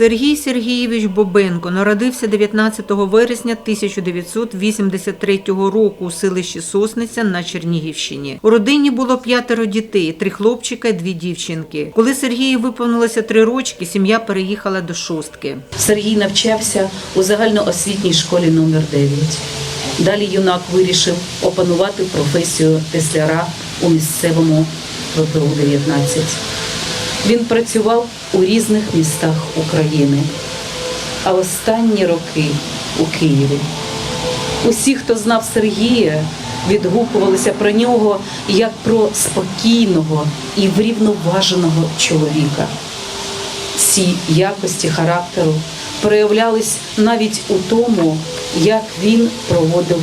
Сергій Сергійович Бобенко народився 19 вересня 1983 року у селищі Сосниця на Чернігівщині. У родині було п'ятеро дітей: три хлопчика і дві дівчинки. Коли Сергію виповнилося три рочки, сім'я переїхала до шостки. Сергій навчався у загальноосвітній школі номер 9 Далі юнак вирішив опанувати професію тесляра у місцевому ВПУ-19. Він працював у різних містах України, а останні роки у Києві. Усі, хто знав Сергія, відгукувалися про нього як про спокійного і врівноваженого чоловіка. Ці якості характеру проявлялись навіть у тому, як він проводив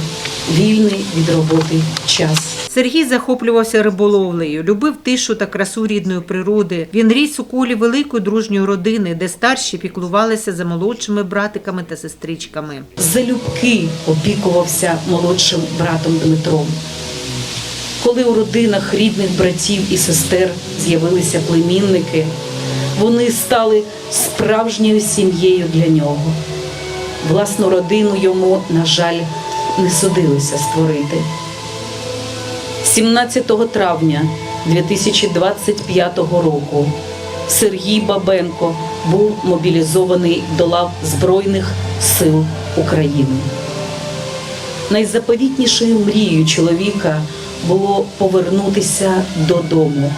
вільний від роботи час. Сергій захоплювався риболовлею, любив тишу та красу рідної природи. Він ріс у колі великої дружньої родини, де старші піклувалися за молодшими братиками та сестричками. Залюбки опікувався молодшим братом Дмитром. Коли у родинах рідних братів і сестер з'явилися племінники, вони стали справжньою сім'єю для нього. Власну родину йому, на жаль, не судилося створити. 17 травня 2025 року Сергій Бабенко був мобілізований до лав Збройних сил України. Найзаповітнішою мрією чоловіка було повернутися додому,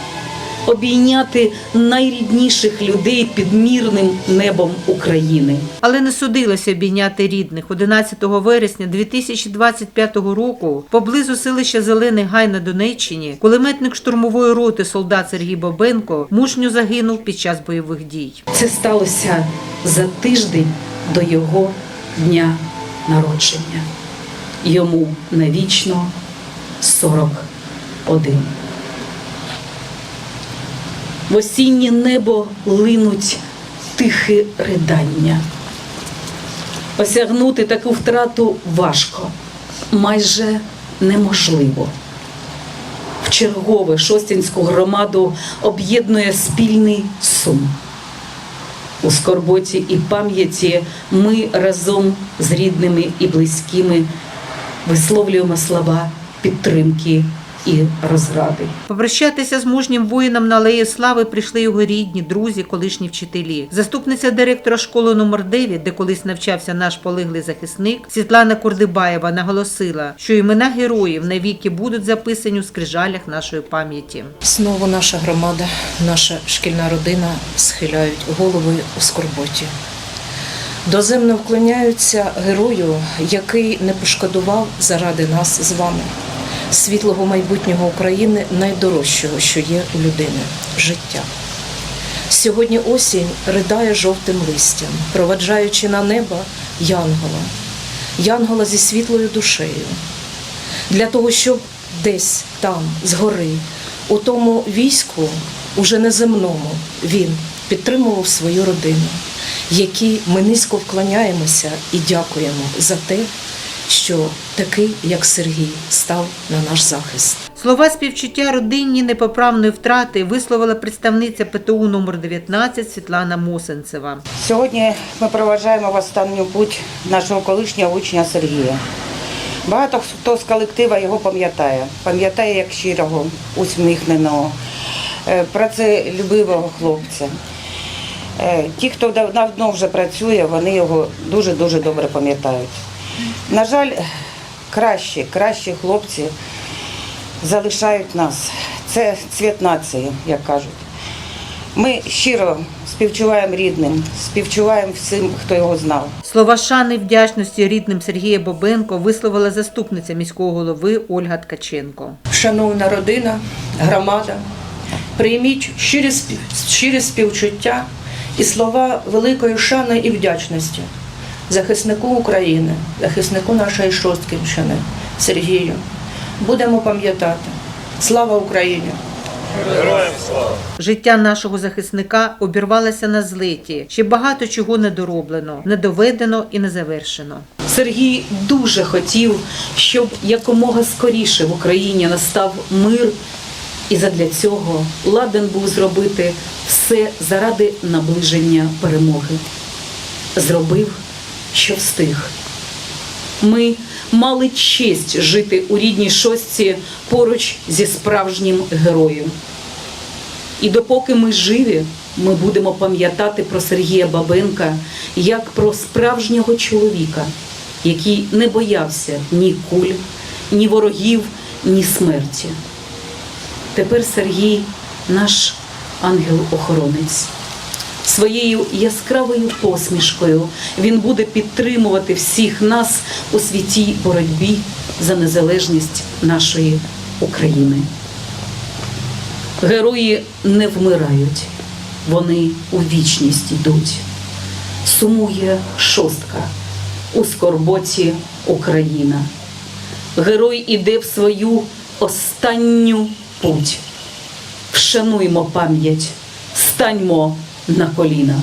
обійняти найрідніших людей під мирним небом України. Але не судилося обійняти рідних. 11 вересня 2025 року поблизу селища Зелений Гай на Донеччині кулеметник штурмової роти солдат Сергій Бобенко мужньо загинув під час бойових дій. Це сталося за тиждень до його дня народження. Йому навічно 41. В осіннє небо линуть тихі ридання. Осягнути таку втрату важко, майже неможливо. В чергове шостінську громаду об'єднує спільний сум. У скорботі і пам'яті ми разом з рідними і близькими висловлюємо слова підтримки і розради. Попрощатися з мужнім воїном на алеї слави прийшли його рідні, друзі, колишні вчителі. Заступниця директора школи номер 9 де колись навчався наш полеглий захисник, Світлана Курдибаєва наголосила, що імена героїв навіки будуть записані у скрижалях нашої пам'яті. Знову наша громада, наша шкільна родина схиляють голови у скорботі. Доземно вклоняються герою, який не пошкодував заради нас з вами, світлого майбутнього України, найдорожчого, що є у людини життя. Сьогодні осінь ридає жовтим листям, проваджаючи на небо янгола, янгола зі світлою душею, для того, щоб десь там, згори, у тому війську, уже неземному, він підтримував свою родину, якій ми низько вклоняємося і дякуємо за те, що такий, як Сергій, став на наш захист. Слова співчуття родині непоправної втрати висловила представниця ПТУ номер 19 Світлана Мосенцева. Сьогодні ми проважаємо в останню путь нашого колишнього учня Сергія. Багато хто з колектива його пам'ятає. Пам'ятає як щирого, усміхненого, е, працелюбивого хлопця. Е, Ті, хто дав- давно вже працює, вони його дуже-дуже добре пам'ятають. На жаль, кращі, кращі хлопці залишають нас. Це цвіт нації, як кажуть. Ми щиро співчуваємо рідним, співчуваємо всім, хто його знав. Слова шани вдячності рідним Сергія Бобенко висловила заступниця міського голови Ольга Ткаченко. Шановна родина, громада, прийміть щирі, спів- щирі співчуття і слова великої шани і вдячності захиснику України, захиснику нашої Шостківщини, Сергію. Будемо пам'ятати. Слава Україні! Життя нашого захисника обірвалося на злеті. Ще багато чого не дороблено, не доведено і не завершено. Сергій дуже хотів, щоб якомога скоріше в Україні настав мир, і задля цього ладен був зробити все заради наближення перемоги. зробив, що встиг. Ми мали честь жити у рідній шостці поруч зі справжнім героєм. І допоки ми живі, ми будемо пам'ятати про Сергія Бабенка як про справжнього чоловіка, який не боявся ні куль, ні ворогів, ні смерті. Тепер Сергій наш ангел-охоронець. Своєю яскравою посмішкою він буде підтримувати всіх нас у святій боротьбі за незалежність нашої України. Герої не вмирають, вони у вічність йдуть. Сумує шостка у скорботі Україна. Герой іде в свою останню путь. Вшануймо пам'ять, станьмо на коліна.